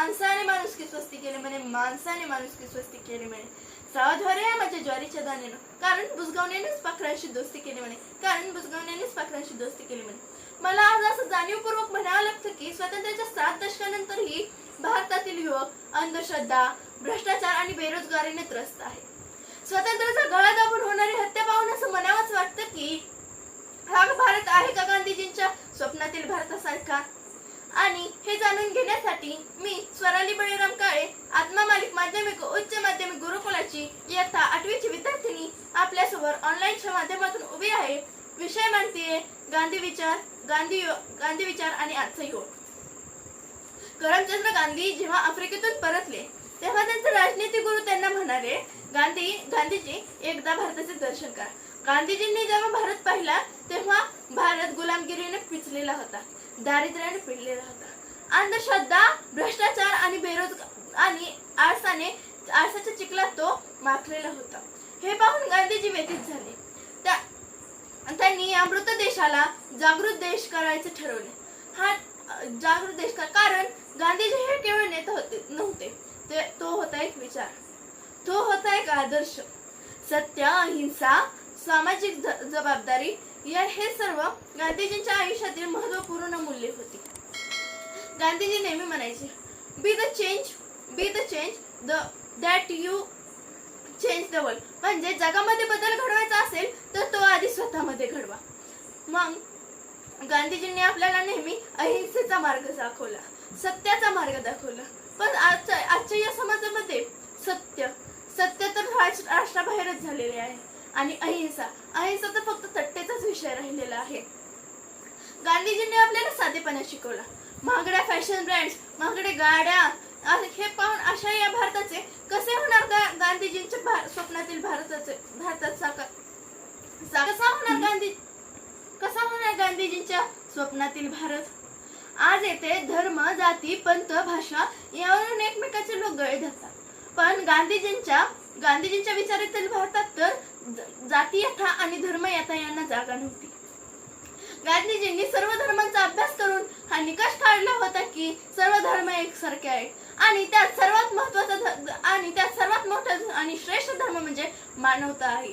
माणसाने माणुसकी स्वस्ती केले म्हणे माणसाने माणुसकी स्वस्ती केली म्हणे. सावध रे माझ्या ज्वारीच्या दाण्यानं. कारण बुजगावण्यानेच पाखरांशी दोस्ती केली म्हणे. कारण बुजगावण्यानेच पाखरांशी दोस्ती केली म्हणे. मला आज असं जाणीवपूर्वक म्हणावं लागतं की स्वातंत्र्याच्या सात दशकानंतरही भारतातील युवक अंधश्रद्धा भ्रष्टाचार आणि बेरोजगारीने त्रस्त आहे. स्वातंत्र्याचा गळा दाबून होणारी हत्या पाहून असं म्हणावंच वाटतं की हा भारत आहे का गांधीजींच्या स्वप्नातील भारतासारखा? आणि हे जाणून घेण्यासाठी बळीराम काळे आत्मा मालिक माध्यमिक उच्च माध्यमिक गुरुकुलाची इयत्ता आठवीची विद्यार्थिनी आपल्यासमोर ऑनलाईनच्या माध्यमातून उभी आहे. विषय म्हणतीये गांधी विचार गांधी गांधी विचार आणि आजचा योग. करमचंद्र गांधी जेव्हा आफ्रिकेतून परतले तेव्हा त्यांचे राजनीती गुरु त्यांना म्हणाले गांधी गांधीजी एकदा भारताचे दर्शन करा. गांधीजींनी जेव्हा भारत पाहिला तेव्हा भारत गुलामगिरीने पिचलेला होता दारिद्र्याने पिडलेला होता. अंधश्रद्धा भ्रष्टाचार आणि बेरोजगार आणि आळसाने आळसाच्या चिखलात तो माखलेला होता. हे पाहून गांधीजी व्यथित झाले. त्या त्यांनी अमृत देशाला जागृत देश करायचे ठरवले. हा जागृत देश का कारण गांधीजी हे केवळ नेते होते नव्हते. ते तो होता एक विचार. तो होता एक आदर्श. सत्य अहिंसा सामाजिक जबाबदारी या हे सर्व गांधीजींच्या आयुष्यातील महत्त्वपूर्ण मूल्ये होती. गांधीजी नेहमी म्हणायचे be the change be the change the that you change the world म्हणजे जगामध्ये बदल घडवायचा असेल तर तो आधी स्वतःमध्ये घडवा. मग गांधीजींनी आपल्याला नेहमी अहिंसेचा मार्ग दाखवला सत्याचा मार्ग दाखवला. पण आजच्या आजच्या या समाजामध्ये सत्य सत्य तर राष्ट्राबाहेरच झालेले आहे. आणि अहिंसा अहिंसा तर फक्त थट्टेचाच विषय राहिलेला आहे. गांधीजींनी आपल्याला साधेपणा शिकवला. महागड्या फॅशन ब्रँड्स महागड्या गाड्या हे पाहून अशा या भारताचे कसे होणार गा- गांधीजींच्या भार स्वप्नातील भारताचे भारतात साकार? सा- कसा होणार गांधी कसा होणार गांधीजींच्या स्वप्नातील भारत? आज येथे धर्म जाती पंथ भाषा यावरून एकमेकाचे लोक गळे धरतात. पण गांधीजींच्या गांधीजींच्या विचारातील भारतात तर जातीयथा जाती यथा आणि धर्म यथा यांना जागा नव्हती. गांधीजींनी सर्व धर्मांचा अभ्यास करून हा निकष काढला होता की सर्व धर्म एकसारखे आहेत. आणि त्यात सर्वात महत्त्वाचा आणि त्यात सर्वात मोठा आणि श्रेष्ठ धर्म म्हणजे मानवता आहे.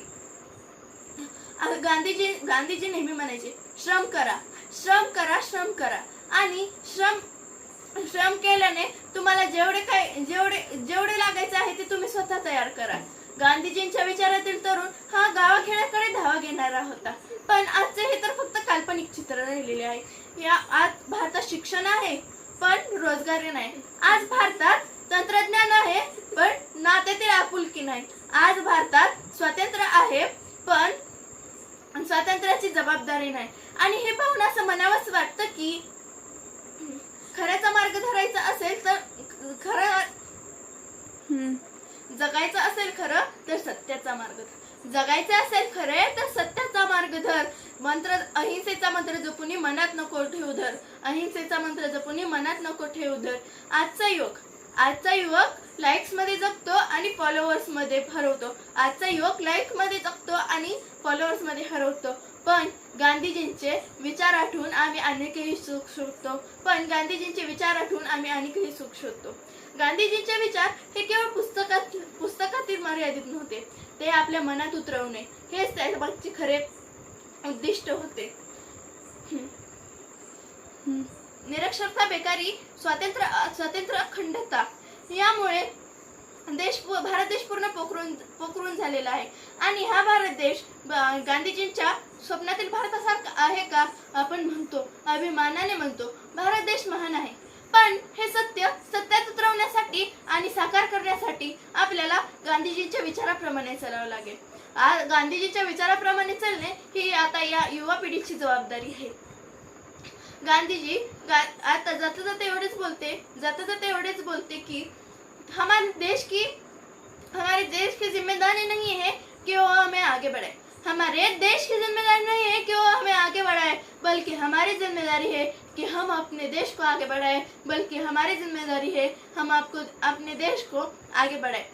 आता गांधीजी गांधीजी नेहमी म्हणायचे श्रम करा श्रम करा श्रम करा. आणि श्रम श्रम केल्याने तुम्हाला जेवढे काय जेवढे जेवढे लागायचे आहे ते तुम्ही स्वतः तयार करा. गांधीजींच्या विचारातील तरुण हा गावाखेड्याकडे धावा घेणारा होता. पण आजचे हे तर फक्त काल्पनिक चित्र राहिलेले आहे. या आज भारतात शिक्षण आहे पण रोजगारी नाही. आज भारतात तंत्रज्ञान आहे पण नात्यातील आपुलकी नाही. आज भारतात स्वातंत्र्य आहे पण स्वातंत्र्याची जबाबदारी नाही. आणि हे पाहून असं मनावंच वाटतं की खऱ्याचा मार्ग धरायचा असेल तर खरं जगायचं असेल खरं तर सत्याचा मार्ग धर. जगायचं असेल खरे तर सत्याचा मार्ग धर. मंत्र अहिंसेचा मंत्र जपुनी मनात नको ठेवू धर. अहिंसेचा मंत्र जपुनी मनात नको ठेवू धर. आजचा युवक आजचा युवक लाईक्समध्ये जगतो आणि फॉलोअर्समध्ये हरवतो. आजचा युवक लाईकमध्ये जगतो आणि फॉलोअर्समध्ये हरवतो. पण गांधीजींचे विचार आठवून आम्ही अनेकही सुख शोधतो. पण गांधीजींचे विचार आठवून आम्ही अनेकही सुख शोधतो. गांधीजींचे विचार हे केवळ पुस्तकात पुस्तकातील मर्यादित नव्हते. ते आपल्या मनात उतरवणे. हेच त्यामागचे खरे उद्दिष्ट होते. निरक्षरता बेकारी स्वातंत्र्य स्वातंत्र्य अखंडता यामुळे देश भारत देश पूर्ण पोखरून पोखरून झालेला आहे. आणि हा भारत देश ब- गांधीजींच्या स्वप्नातील भारतासारखा आहे का आपण म्हणतो अभिमानाने म्हणतो भारत देश महान आहे. पण हे सत्य सत्यात उतरवण्यासाठी आणि साकार करण्यासाठी आपल्याला गांधीजींच्या विचाराप्रमाणे चालावं लागेल. आज गांधीजींच्या विचाराप्रमाणे चालणे ही आता या युवा पिढीची जबाबदारी आहे. गांधीजी, गा- आता जाता जाता एवढेच बोलते, जाता जाता एवढेच बोलते की, हमारे देश की, हमारे देश की ज़िम्मेदारी नहीं है कि वो हमें आगे बढ़ाए। हमारे देश की ज़िम्मेदारी नहीं है कि वो हमें आगे बढ़ाए, बल्कि हमारी ज़िम्मेदारी है कि हम अपने देश को आगे बढ़ाए, बल्कि हमारी ज़िम्मेदारी है हम आपको, अपने देश को आगे बढ़ाए।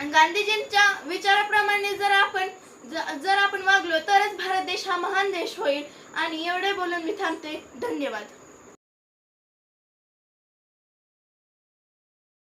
गांधीजींच्या विचाराप्रमाणे जर आपण ज- जर आपण वागलो तरच भारत देश हा महान देश होईल. आणि एवढे बोलून मी थांबते. धन्यवाद.